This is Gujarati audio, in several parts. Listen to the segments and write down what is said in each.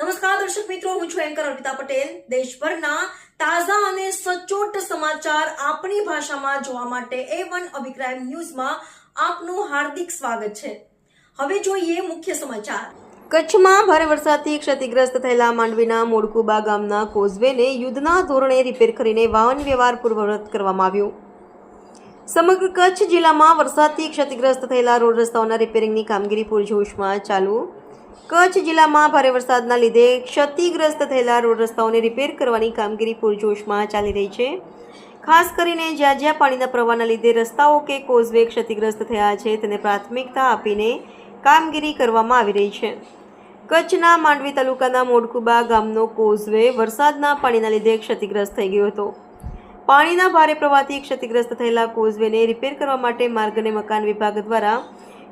નમસ્કાર, દર્શક મિત્રો, હું છું એન્કર અર્પિતા પટેલ. દેશભરના તાજા અને સચોટ સમાચાર આપણી ભાષામાં જોવા માટે એ વન અભિપ્રાય ન્યૂઝમાં આપનું હાર્દિક સ્વાગત છે. હવે જોઈએ મુખ્ય સમાચાર. કચ્છમાં ભારે વરસાદથી ક્ષતિગ્રસ્ત થયેલા માંડવીના મોડકુબા ગામના કોઝવેને યુદ્ધના ધોરણે રિપેર કરીને વાહન વ્યવહાર પૂર્વવત કરવામાં આવ્યો. સમગ્ર કચ્છ જિલ્લામાં વરસાદથી ક્ષતિગ્રસ્ત થયેલા રોડ રસ્તાઓના રિપેરિંગની કામગીરી પૂરજોશમાં ચાલુ. કચ્છ જિલ્લામાં ભારે વરસાદના લીધે ક્ષતિગ્રસ્ત થયેલા રોડ રસ્તાઓને રિપેર કરવાની કામગીરી પૂરજોશમાં ચાલી રહી છે. ખાસ કરીને જ્યાં જ્યાં પાણીના પ્રવાહના લીધે રસ્તાઓ કે કોઝવે ક્ષતિગ્રસ્ત થયા છે, તેને પ્રાથમિકતા આપીને કામગીરી કરવામાં આવી રહી છે. કચ્છના માંડવી તાલુકાના મોડકુબા ગામનો કોઝવે વરસાદના પાણીના લીધે ક્ષતિગ્રસ્ત થઈ ગયો હતો. પાણીના ભારે પ્રવાહથી ક્ષતિગ્રસ્ત થયેલા કોઝવેને રિપેર કરવા માટે માર્ગ અને મકાન વિભાગ દ્વારા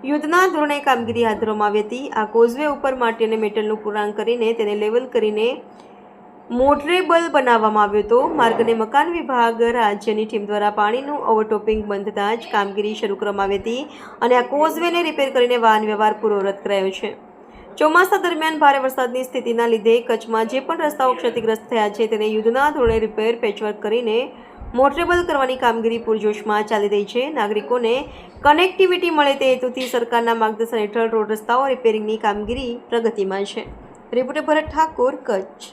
યુદ્ધના ધોરણે કામગીરી હાથ ધરવામાં આવી હતી. આ કોઝવે ઉપર માટી અને મેટલનું પૂરાણ કરીને તેને લેવલ કરીને મોટરેબલ બનાવવામાં આવ્યો હતો. માર્ગ અને મકાન વિભાગ રાજ્યની ટીમ દ્વારા પાણીનું ઓવરટોપિંગ બંધ થતાં જ કામગીરી શરૂ કરવામાં આવી હતી અને આ કોઝવેને રિપેર કરીને વાહન વ્યવહાર પૂર્વવત કરાયો છે. ચોમાસા દરમિયાન ભારે વરસાદની સ્થિતિના લીધે કચ્છમાં જે પણ રસ્તાઓ ક્ષતિગ્રસ્ત થયા છે તેને યુદ્ધના ધોરણે રિપેર પેચવર્ક કરીને મોટરેબલ કરવાની કામગીરી પૂરજોશમાં ચાલી રહી છે. નાગરિકોને કનેક્ટિવિટી મળે તે હેતુથી સરકારના માર્ગદર્શન હેઠળ રોડ રસ્તાઓ રિપેરિંગની કામગીરી પ્રગતિમાં છે. રિપોર્ટર ભરત ઠાકોર, કચ્છ.